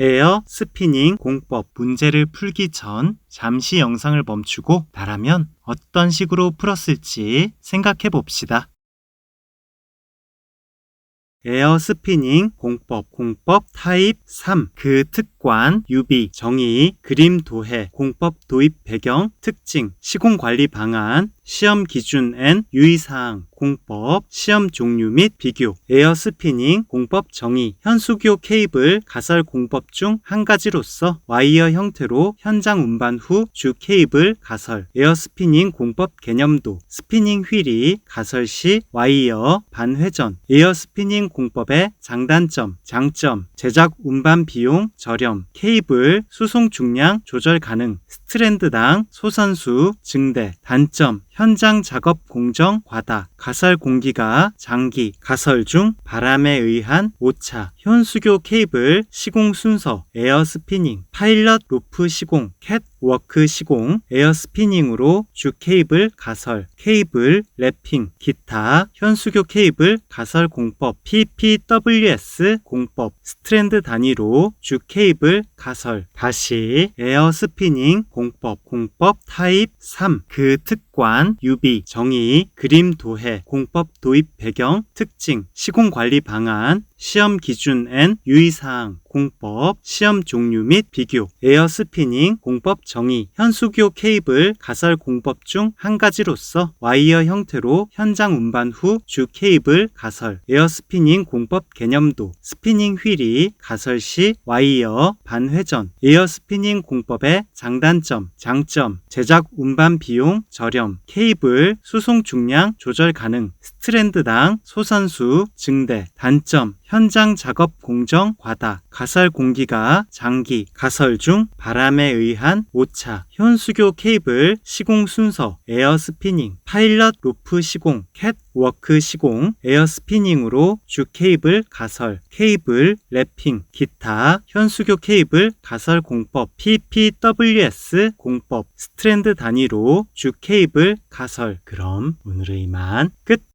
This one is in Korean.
에어 스피닝 공법 문제를 풀기 전 잠시 영상을 멈추고 나라면 어떤 식으로 풀었을지 생각해 봅시다. 에어 스피닝 공법 공법 타입 3그 특 관 유비 정의 그림 도해 공법 도입 배경 특징 시공 관리 방안 시험 기준 앤 유의사항 공법 시험 종류 및 비교 에어 스피닝 공법 정의 현수교 케이블 가설 공법 중 한 가지로서 와이어 형태로 현장 운반 후 주 케이블 가설 에어 스피닝 공법 개념도 스피닝 휠이 가설 시 와이어 반회전 에어 스피닝 공법의 장단점 장점 제작 운반 비용 저렴 케이블 수송 중량 조절 가능 스트랜드당 소선수 증대 단점 현장 작업 공정 과다 가설 공기가 장기 가설 중 바람에 의한 오차 현수교 케이블 시공 순서 에어 스피닝 파일럿 로프 시공 캣 워크 시공 에어 스피닝으로 주 케이블 가설 케이블 랩핑 기타 현수교 케이블 가설 공법 PPWS 공법 스트랜드 단위로 주 케이블 가설 다시 에어 스피닝 공법 공법 타입 3 그 특관 유비 정의 그림 도해 공법 도입 배경 특징 시공 관리 방안 시험 기준 앤 유의사항 공법 시험 종류 및 비교 에어 스피닝 공법 정의 현수교 케이블 가설 공법 중 한 가지로서 와이어 형태로 현장 운반 후 주 케이블 가설 에어 스피닝 공법 개념도 스피닝 휠이 가설 시 와이어 반회전 에어 스피닝 공법의 장단점 장점 제작 운반 비용 저렴 케이블 수송 중량 조절 가능 스트랜드당 소선수 증대 단점 현장 작업 공정 과다 가설 공기가 장기 가설 중 바람에 의한 오차 현수교 케이블 시공 순서 에어 스피닝 파일럿 로프 시공 캣 워크 시공 에어 스피닝으로 주 케이블 가설 케이블 랩핑 기타 현수교 케이블 가설 공법 PPWS 공법 스트랜드 단위로 주 케이블 가설. 그럼 오늘의 이만 끝